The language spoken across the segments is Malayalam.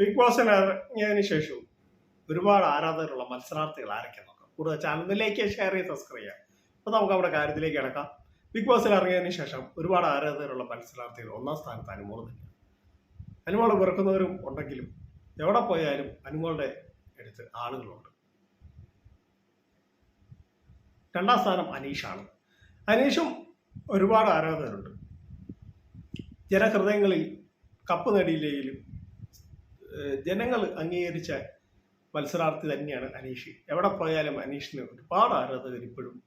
ബിഗ് ബോസ് ഇറങ്ങിയതിന് ശേഷവും ഒരുപാട് ആരാധകരുള്ള മത്സരാർത്ഥികൾ ആരൊക്കെ നോക്കാം? കൂടുതൽ ചാനലിലേക്ക് ഷെയർ ചെയ്ത് സബ്സ്ക്രൈബ് ചെയ്യാം. അപ്പോൾ നമുക്ക് അവിടെ കാര്യത്തിലേക്ക് കിടക്കാം. ബിഗ് ബോസിൽ ഇറങ്ങിയതിന് ശേഷം ഒരുപാട് ആരാധകരുള്ള മത്സരാർത്ഥികൾ ഒന്നാം സ്ഥാനത്ത് അനുമോൾ തന്നെയാണ് അനുമോളെ വെറുക്കുന്നവരും ഉണ്ടെങ്കിലും എവിടെ പോയാലും അനുമോളുടെ അടുത്ത് ആളുകളുണ്ട്. രണ്ടാം സ്ഥാനം അനീഷാണ്. അനീഷും ഒരുപാട് ആരാധകരുണ്ട്. ജനഹൃദയങ്ങളിൽ കപ്പ് നേടിയില്ലെങ്കിലും ജനങ്ങൾ അംഗീകരിച്ച മത്സരാർത്ഥി തന്നെയാണ് അനീഷ്. എവിടെ പോയാലും അനീഷിന് ഒരുപാട് ആരാധകർ ഇപ്പോഴും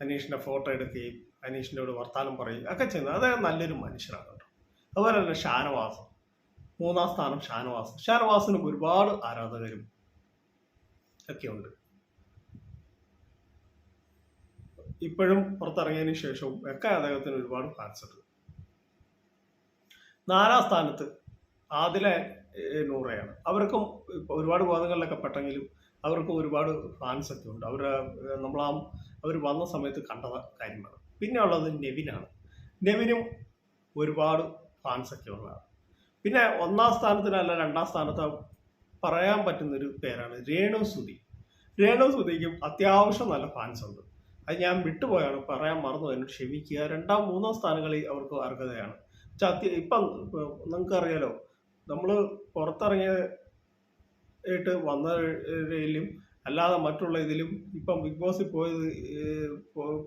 അനീഷിന്റെ ഫോട്ടോ എടുക്കുകയും അനീഷിനോട് വർത്താനം പറയുകയും ഒക്കെ ചെയ്യുന്നത്. അദ്ദേഹം നല്ലൊരു മനുഷ്യനാണ് കേട്ടോ. അതുപോലെ തന്നെ ഷാനവാസ്. മൂന്നാം സ്ഥാനം ഷാനവാസ്. ഷാനവാസിനും ഒരുപാട് ആരാധകരും ഒക്കെ ഉണ്ട്. ഇപ്പോഴും പുറത്തിറങ്ങിയതിന് ശേഷവും ഒക്കെ അദ്ദേഹത്തിന് ഒരുപാട് ഫാൻസ് ഉണ്ട്. നാലാം സ്ഥാനത്ത് ആദിലെ നൂറയാണ്. അവർക്കും ഒരുപാട് ബോധങ്ങളിലൊക്കെ പെട്ടെങ്കിലും അവർക്കും ഒരുപാട് ഫാൻസ് ഒക്കെ ഉണ്ട്. അവർ നമ്മളാ അവർ വന്ന സമയത്ത് കണ്ട കാര്യമാണ് പിന്നെ ഉള്ളത് നെവിനാണ്. നെവിനും ഒരുപാട് ഫാൻസ് ഒക്കെ ഉള്ളതാണ്. പിന്നെ ഒന്നാം സ്ഥാനത്തിനല്ല രണ്ടാം സ്ഥാനത്ത് പറയാൻ പറ്റുന്നൊരു പേരാണ് രേണു സുധി. രേണു സുധിക്കും അത്യാവശ്യം നല്ല ഫാൻസ് ഉണ്ട്. അത് ഞാൻ വിട്ടുപോയാണ് പറയാൻ മറന്നു എന്നോട് ക്ഷമിക്കുക. രണ്ടാം മൂന്നാം സ്ഥാനങ്ങളിൽ അവർക്ക് അർഹതയാണ്. ഇപ്പം നിങ്ങൾക്ക് അറിയാലോ നമ്മൾ പുറത്തിറങ്ങിയിട്ട് വന്നതിലും അല്ലാതെ മറ്റുള്ള ഇതിലും ഇപ്പം ബിഗ് ബോസിൽ പോയത്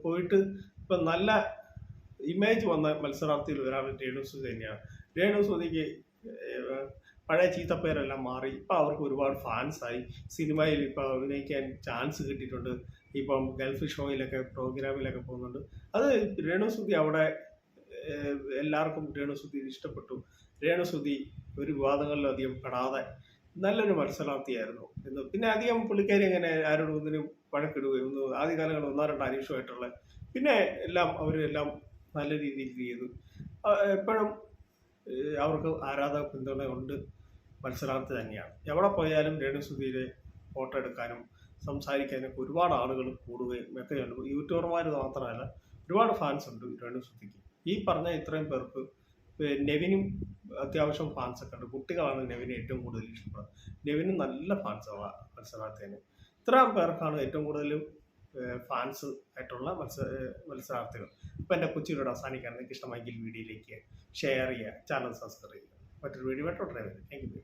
പോയിട്ട് ഇപ്പം നല്ല ഇമേജ് വന്ന മത്സരാർത്ഥിയിൽ ഒരാൾ രേണു സുധി തന്നെയാണ്. രേണു സുധിക്ക് പഴയ ചീത്തപ്പേരെല്ലാം മാറി. ഇപ്പം അവർക്ക് ഒരുപാട് ഫാൻസായി സിനിമയിൽ ഇപ്പം അഭിനയിക്കാൻ ചാൻസ് കിട്ടിയിട്ടുണ്ട്. ഇപ്പം ഗൾഫ് ഷോയിലൊക്കെ പ്രോഗ്രാമിലൊക്കെ പോകുന്നുണ്ട്. അത് രേണുസുതി അവിടെ എല്ലാവർക്കും രേണുസുതി ഇഷ്ടപ്പെട്ടു. രേണുസുതി ഒരു വിവാദങ്ങളിലും അധികം പെടാതെ നല്ലൊരു മത്സരാർത്ഥിയായിരുന്നു എന്ന്. പിന്നെ അധികം പുള്ളിക്കാരി അങ്ങനെ ആരോടും ഒന്നിനും വഴക്കിടുകയും ഒന്നും ആദ്യകാലങ്ങളിൽ ഒന്നോ രണ്ടോ അനീഷമായിട്ടുള്ള പിന്നെ എല്ലാം അവരെല്ലാം നല്ല രീതിയിൽ ചെയ്തു. എപ്പോഴും അവർക്ക് ആരാധക പിന്തുണ ഉണ്ട്. മത്സരാർത്ഥി തന്നെയാണ്. എവിടെ പോയാലും രേണുസുതിയിലെ ഫോട്ടോ എടുക്കാനും സംസാരിക്കാനൊക്കെ ഒരുപാട് ആളുകൾ കൂടുകയും ഒക്കെ ഉണ്ട് യൂട്യൂബർമാർ മാത്രമല്ല ഒരുപാട് ഫാൻസ് ഉണ്ട് രേണുസുതിക്ക്. ഈ പറഞ്ഞ ഇത്രയും പേർക്ക് നെവിനും അത്യാവശ്യം ഫാൻസ് ഒക്കെ ഉണ്ട്. കുട്ടികളാണ് നെവിനെ ഏറ്റവും കൂടുതൽ ഇഷ്ടപ്പെടുന്നത്. നെവിന് നല്ല ഫാൻസ് മത്സരാർത്ഥിന് ഇത്രയും പേർക്കാണ് ഏറ്റവും കൂടുതൽ ഫാൻസ് ആയിട്ടുള്ള മത്സര മത്സരാർത്ഥികൾ. ഇപ്പം എന്റെ കൊച്ചിയിലൂടെ അവസാനിക്കാൻ നിങ്ങൾക്ക് ഇഷ്ടമായെങ്കിൽ വീഡിയോയിലേക്ക് ഷെയർ ചെയ്യുക ചാനൽ സബ്സ്ക്രൈബ് ചെയ്യുക. മറ്റൊരു വീഡിയോ ആയിട്ട് ഉടനെ വരും. Thank you